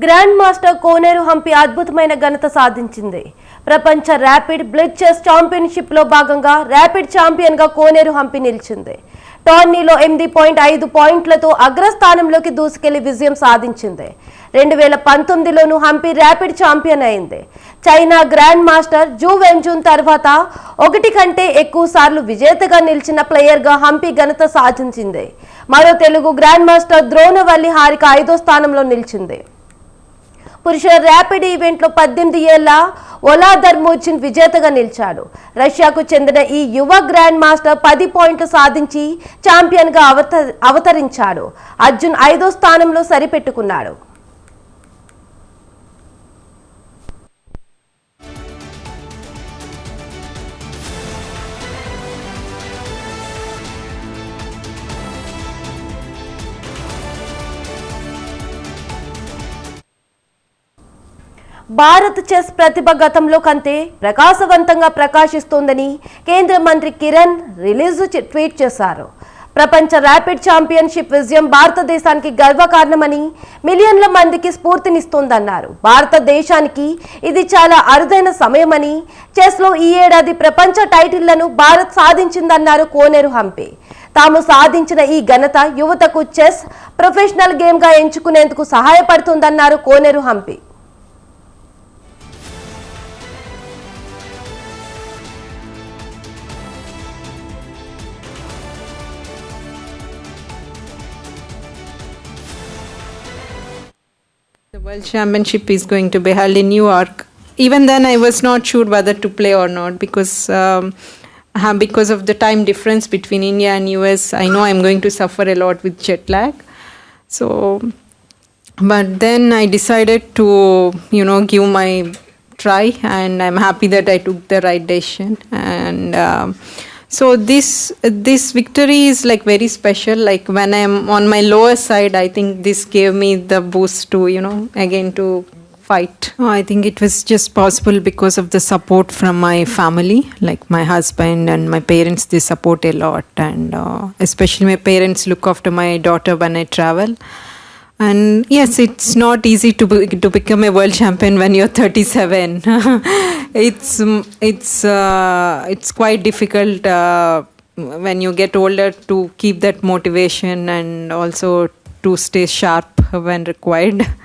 Grand master కోనేరు హంపి అద్భుతమైన ఘనత సాధించింది. ప్రపంచ ర్యాపిడ్ బ్లిడ్ చెస్ ఛాంపియన్షిప్లో భాగంగా ర్యాపిడ్ ఛాంపియన్గా కోనేరు హంపి నిలిచింది. టోర్నీలో ఎనిమిది పాయింట్ ఐదు పాయింట్లతో అగ్రస్థానంలోకి దూసుకెళ్ళి విజయం సాధించింది. రెండు వేల పంతొమ్మిదిలోనూ హంపి ర్యాపిడ్ ఛాంపియన్ అయింది. China grandmaster Ju Wenjun తర్వాత ఒకటి కంటే ఎక్కువ సార్లు విజేతగా నిలిచిన ప్లేయర్గా హంపి ఘనత సాధించింది. మరో తెలుగు గ్రాండ్ మాస్టర్ ద్రోణవల్లి హారిక ఐదో స్థానంలో నిలిచింది. పురుషుల ర్యాపిడ్ ఈవెంట్లో పద్దెనిమిది ఏళ్ళ ఒలా ధర్మోచిన్ విజేతగా నిలిచాడు. రష్యాకు చెందిన ఈ యువ గ్రాండ్ మాస్టర్ పది పాయింట్లు సాధించి ఛాంపియన్గా అవత అవతరించాడు. అర్జున్ ఐదో స్థానంలో సరిపెట్టుకున్నాడు. భారత్ చెస్ ప్రతిభ గతంలో కంటే ప్రకాశవంతంగా ప్రకాశిస్తోందని కేంద్ర మంత్రి కిరణ్ రిలీజ్ ట్వీట్ చేశారు. ప్రపంచ ర్యాపిడ్ ఛాంపియన్షిప్ విజయం భారతదేశానికి గర్వకారణమని మిలియన్ల మందికి స్ఫూర్తినిస్తోందన్నారు. భారతదేశానికి ఇది చాలా అరుదైన సమయమని చెస్లో ఈ ఏడాది ప్రపంచ టైటిళ్ళను భారత్ సాధించిందన్నారు కోనేరు హంపి. తాము సాధించిన ఈ ఘనత యువతకు చెస్ ప్రొఫెషనల్ గేమ్గా ఎంచుకునేందుకు సహాయపడుతుందన్నారు Koneru Humpy. World Championship is going to be held in New York. Even then, I was not sure whether to play or not because um, uh, because of the time difference between India and US. I know I'm going to suffer a lot with jet lag. So, but then I decided to you know give my try, and I'm happy that I took the right decision. And um, so this this victory is like very special. Like when I'm on my lower side, I think this gave me the boost to you know again to fight. Oh, I think it was just possible because of the support from my family, like my husband and my parents. They support a lot, and uh, especially my parents look after my daughter when I travel. And yes, it's not easy to be, to become a world champion when you're 37. it's mm, it's uh, it's quite difficult uh, when you get older to keep that motivation and also to stay sharp when required.